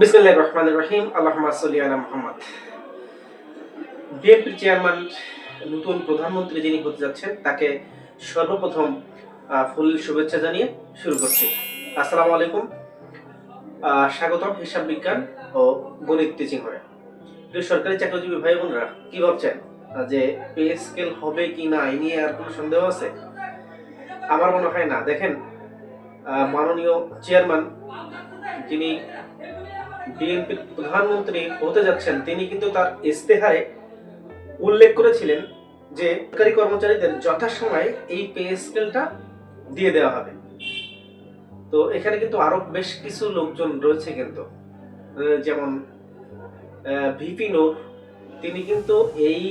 বিসমিল্লাহির রহমানির রহিম, আল্লাহুম্মা সাল্লি আলা মুহাম্মদ। বিএনপির চেয়ারম্যান, নতুন প্রধানমন্ত্রী যিনি হতে যাচ্ছেন, তাকে সর্বপ্রথম ফুল শুভেচ্ছা জানিয়ে শুরু করছি। আসসালামু আলাইকুম। স্বাগতম হিসাব বিজ্ঞান ও গণিত টিচিং হয়ে প্রিয় সরকারি চাকরিজীবী ভাই বোনরা, কি ভাবছেন? যে পে স্কেল হবে কি না এই নিয়ে আর কোনো সন্দেহ আছে? আমার মনে হয় না। দেখেন মাননীয় চেয়ারম্যান যিনি বিএনপির প্রধানমন্ত্রী হতে যাচ্ছেন, তিনি কিন্তু তার ইস্তেহারে উল্লেখ করেছিলেন যে সরকারি কর্মচারীদের যথাসময়ে এই পে স্কেলটা দিয়ে দেওয়া হবে। তো এখানে কিন্তু আরও বেশ কিছু লোকজন রয়েছে কিন্তু। যেমন ভিপি নূর, তিনি কিন্তু এই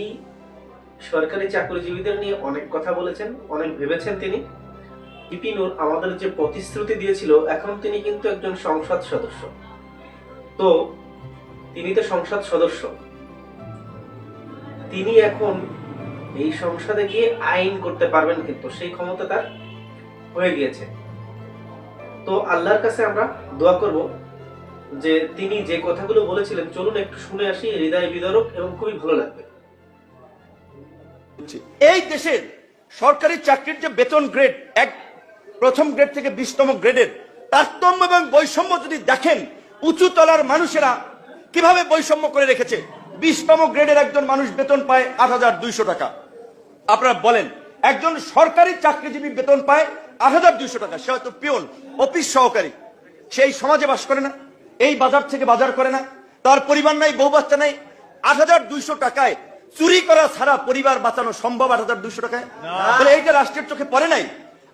সরকারি চাকরিজীবীদের নিয়ে অনেক কথা বলেছেন, অনেক ভেবেছেন তিনি। ভিপি নূর আমাদের যে প্রতিশ্রুতি দিয়েছিল, এখন তিনি কিন্তু একজন সংসদ সদস্য। তো তিনি তো সংসদ সদস্য। তিনি এখন এই সংসদে গিয়ে আইন করতে পারবেন কিন্তু সেই ক্ষমতা তার হয়ে গিয়েছে। তো আল্লাহর কাছে আমরা দোয়া করব যে তিনি যে কথাগুলো বলেছিলেন, চলুন একটু শুনে আসি, হৃদয় বিদারক এবং খুবই ভালো লাগবে। এই দেশের সরকারি চাকরির যে বেতন গ্রেড এক প্রথম গ্রেড থেকে বিশতম গ্রেডের তারতম্য এবং বৈষম্য যদি দেখেন উঁচু তলার মানুষেরা কীভাবে বৈষম্য করে রেখেছে? বিশতম গ্রেডের একজন মানুষ বেতন পায় আট হাজার দুইশো টাকা। আপনারা বলেন একজন সরকারি চাকরিজীবী বেতন পায় আট হাজার দুইশো টাকা সে হয়তো পিয়ন অফিস সহকারী। সেই সমাজে বাস করে না এই বাজার থেকে বাজার করে না তার পরিবার নাই বউ বাচ্চা নাই। আট হাজার দুইশো টাকায় চুরি করা ছাড়া পরিবার বাঁচানো সম্ভব আট হাজার দুইশো টাকায়? তাহলে এইটা রাষ্ট্রের চোখে পড়ে নাই?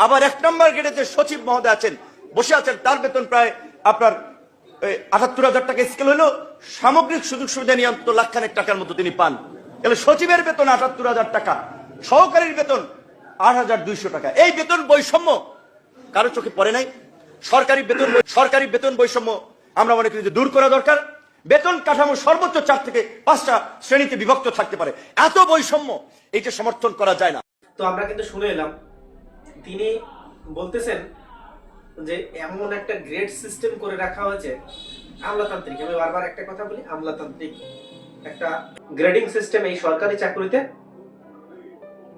আবার এক নম্বর গেটে যে সচিব মহোদয় আছেন বসে আছেন তার বেতন প্রায় আপনার আটাত্তর হাজার টাকা স্কেল হলো সামগ্রিক সুযোগ সুবিধা নিয়ে অন্তত লাখখানেক টাকার মতো তিনি পান। তাহলে সচিবের বেতন আটাত্তর হাজার টাকা, সহকারীর বেতন আট হাজার দুইশো টাকা। এই বেতন বৈষম্য কারও চোখে পড়ে নাই। সরকারি বেতন সরকারি বেতন বৈষম্য আমরা মনে করি যে দূর করা দরকার। বেতন কাঠামো সর্বোচ্চ চার থেকে পাঁচটা শ্রেণীতে বিভক্ত থাকতে পারে। এত বৈষম্য এইটা সমর্থন করা যায় না। তো আমরা কিন্তু শুনে এলাম। তিনি বলতেছেন যে এমন একটা গ্রেড সিস্টেম করে রাখা হয়েছে, আমলাতান্ত্রিক। আমি বারবার একটা কথা বলি, আমলাতান্ত্রিক একটা গ্রেডিং সিস্টেম এই সরকারি চাকরিতে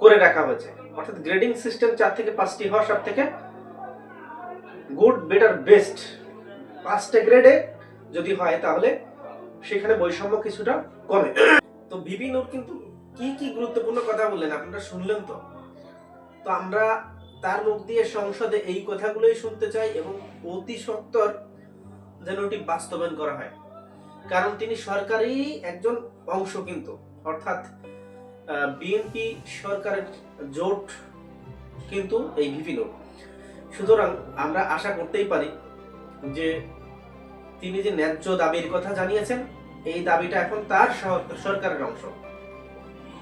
করে রাখা হয়েছে। অর্থাৎ গ্রেডিং সিস্টেম চার থেকে পাঁচটি হওয়া সব থেকে গুড বেটার বেস্ট পাঁচটা গ্রেডে যদি হয়, তাহলে সেখানে বৈষম্য কিছুটা কমে। তো বিপি নূর কিন্তু কি কি গুরুত্বপূর্ণ কথা বললেন, আপনারা শুনলেন তো? তো আমরা তার মুখ দিয়ে সংসদে এই কথাগুলোই শুনতে চাই এবং অতি সত্তর যেন ওটি বাস্তবায়ন করা হয়। কারণ তিনি সরকারি একজন অংশ কিন্তু। অর্থাৎ বিএনপি সরকারের জোট কিন্তু এই ভিপি লোক সুতরাং আমরা আশা করতেই পারি যে তিনি যে ন্যায্য দাবির কথা জানিয়েছেন, এই দাবিটা এখন তার সরকারের অংশ।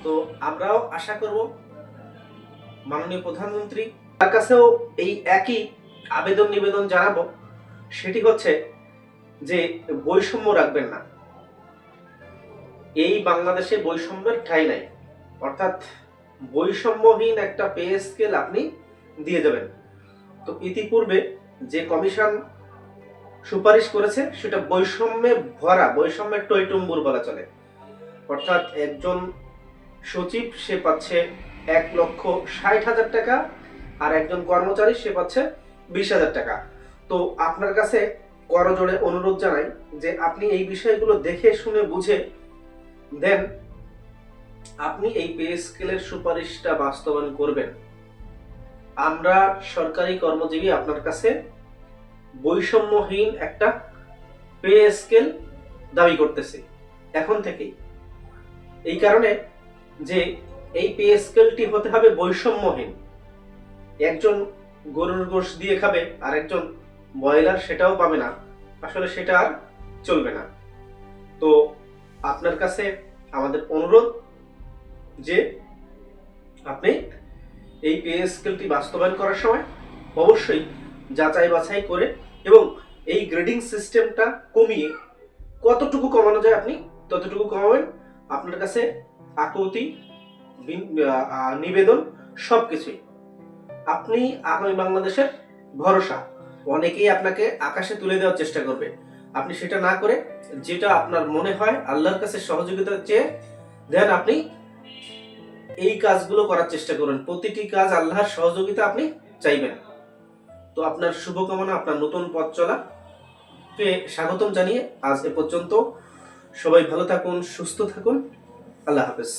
তো আমরাও আশা করব মাননীয় প্রধানমন্ত্রী তার কাছেও এই একই আবেদন নিবেদন জানাব। সেটি হচ্ছে যে বৈষম্য রাখবেন না। এই বাংলাদেশে বৈষম্যের ঠাই নাই। অর্থাৎ বৈষম্যহীন একটা পে স্কেল আপনি দিয়ে দেবেন। তো ইতিপূর্বে যে কমিশন সুপারিশ করেছে, সেটা বৈষম্যে ভরা বৈষম্যের টইটুম্বুর বলা চলে। অর্থাৎ একজন সচিব, সে পাচ্ছে এক লক্ষ ষাট হাজার টাকা আর একজন কর্মচারী, সে পাচ্ছে বিশ হাজার টাকা। তো আপনার কাছে করজোড়ে অনুরোধ জানাই যে আপনি এই বিষয়গুলো দেখে, শুনে, বুঝে দেন, আপনি এই পে স্কেলের সুপারিশটা বাস্তবায়ন করবেন। আমরা সরকারি কর্মজীবী আপনার কাছে বৈষম্যহীন একটা পে স্কেল দাবি করতেছি। এখন থেকেই। এই কারণে যে এই পে স্কেলটি হতে হবে বৈষম্যহীন। একজন গরুর গোশ দিয়ে খাবে আর একজন ব্রয়লার সেটাও পাবে না। আসলে সেটা আর চলবে না। তো আপনার কাছে আমাদের অনুরোধ যে আপনি এই পে স্কেলটি বাস্তবায়ন করার সময় অবশ্যই যাচাই বাছাই করে এবং এই গ্রেডিং সিস্টেমটা কমিয়ে কতটুকু কমানো যায় আপনি ততটুকু কমাবেন। আপনার কাছে আকুতি নিবেদন, সবকিছুই। আপনি আগামী বাংলাদেশের ভরসা। অনেকেই আপনাকে আকাশে তুলে দেওয়ার চেষ্টা করবে। আপনি সেটা না করে যেটা আপনার মনে হয় আল্লাহর কাছে সহযোগিতা চেয়ে দেন আপনি এই কাজগুলো করার চেষ্টা করুন। প্রতিটি কাজ আল্লাহর সহযোগিতা আপনি চাইবেন। তো আপনার শুভকামনা, আপনার নতুন পথ চলা স্বাগতম জানিয়ে আজ এ পর্যন্ত সবাই ভালো থাকুন, সুস্থ থাকুন। আল্লাহ হাফেজ।